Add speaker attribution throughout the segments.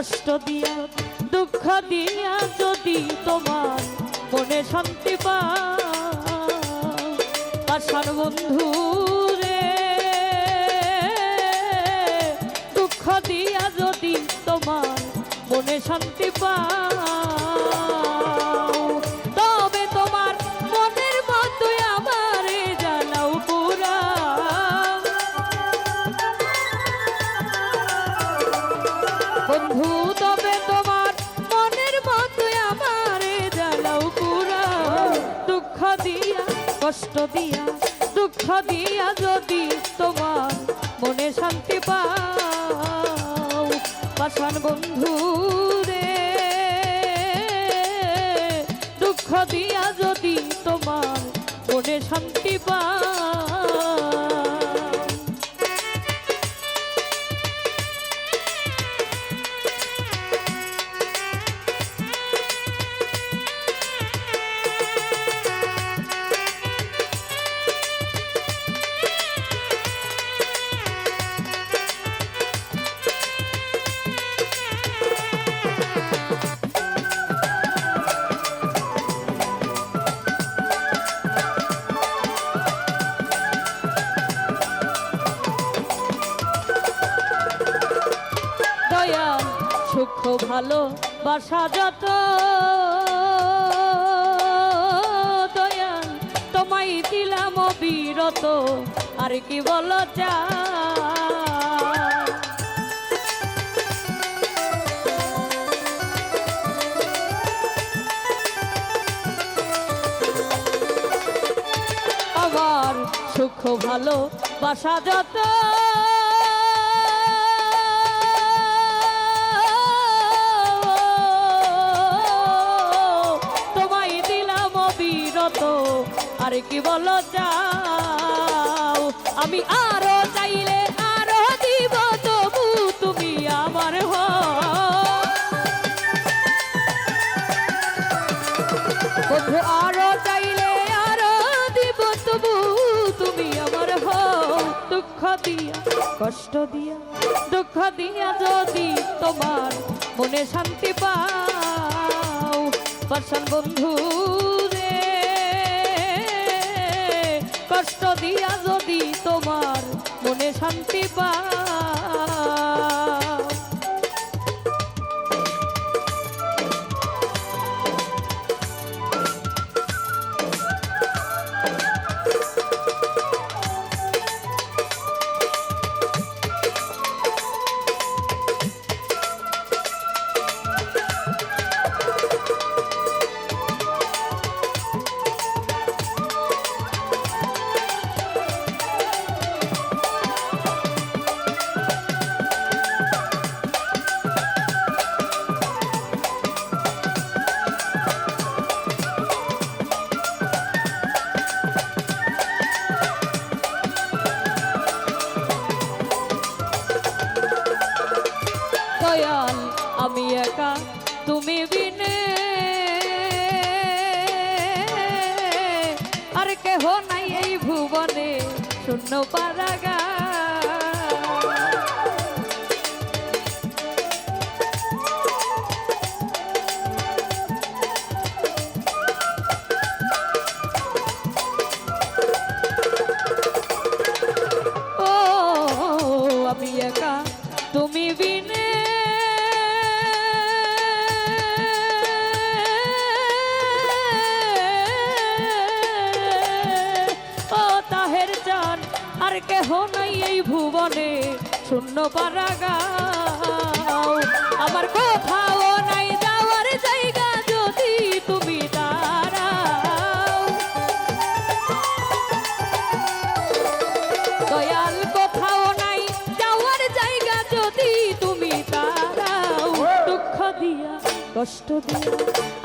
Speaker 1: কষ্ট দিয়া, দুঃখ দিয়া যদি তোমার মনে শান্তি পাশার বন্ধু রে, দুঃখ দিয়া যদি তোমার মনে শান্তি পাও কষ্ট দিয়া, দুঃখ দিয়া যদি তোমার মনে শান্তি পাও পাশান বন্ধু রে, দুঃখ দিয়া যদি তোমার মনে শান্তি পাও সুখ ভালো বাসা, যত দয়াল, তোমায় দিলাম বিরত আর কি বলো চা আমার সুখ ভালো বাসা, যত আর কি বলো চাও? আমি আরও চাইলে আরও দিব, তবু তুমি আমার হও বন্ধু আরও চাইলে আরও দিব, তবু তুমি আমার হও দুঃখ দিয়া, কষ্ট দিয়া, দুঃখ দিয়া যদি তোমার মনে শান্তি পাও। পাশান বন্ধু কষ্ট দিয়া যদি তোমার মনে শান্তি পাও পারাগা আর কেহ নাই এই ভুবনে। শূন্য পারাগাও। আমার কোথাও নাই যাওয়ার জায়গা যদি তুমি দাঁড়াও। দয়াল কোথাও নাই যাওয়ার জায়গা যদি তুমি তারাও দুঃখ দিয়া, কষ্ট দিয়া,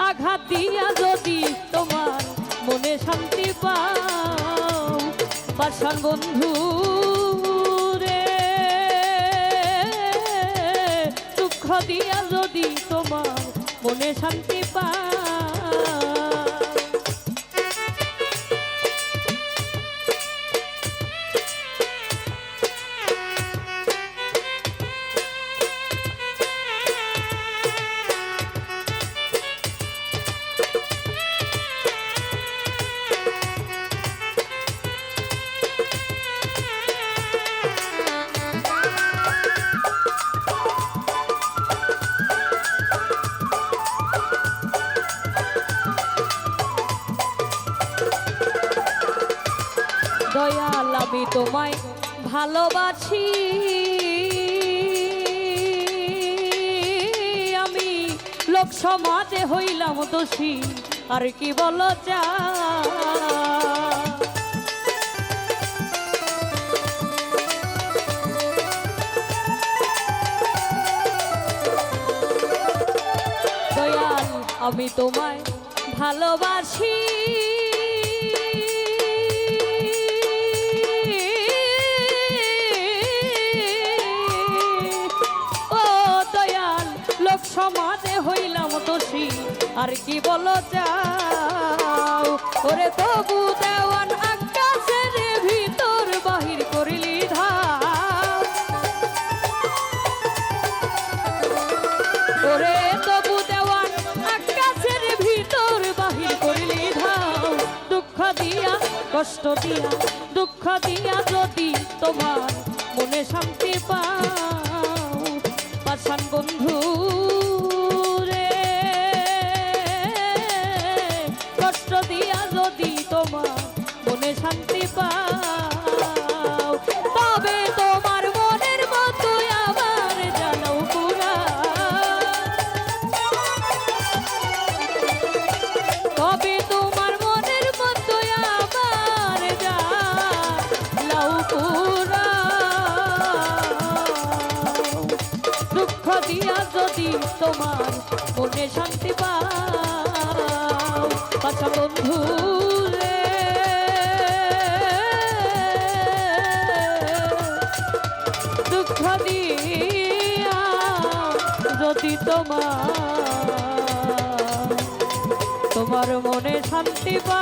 Speaker 1: আঘাত দিয়া যদি তোমার মনে শান্তি পাও। পাশান বন্ধু রে। দুঃখ দিয়া যদি তোমার মনে শান্তি পাও আমি তোমায় ভালোবাসি। আমি লোক সমাজে হইলাম দোষী, আর কি বলো দয়াল, আমি তোমায় ভালোবাসি। দোষী আর কি বলো যাও ওরে তবু দেওয়ান আকাশের ভিতর, বাহির করিলি ধাও ওরে তবু দেওয়ান আকাশের ভিতর, বাহির করিলি ধাও দুঃখ দিয়া, কষ্ট দিয়া, দুঃখ দিয়া যদি তোমার মনে শান্তি পাও। পাশান বন্ধু যদি তোমার মনে শান্তি পাও পাছা বন্ধু দুঃখ দিয়া যদি তোমার তোমার মনে শান্তি পা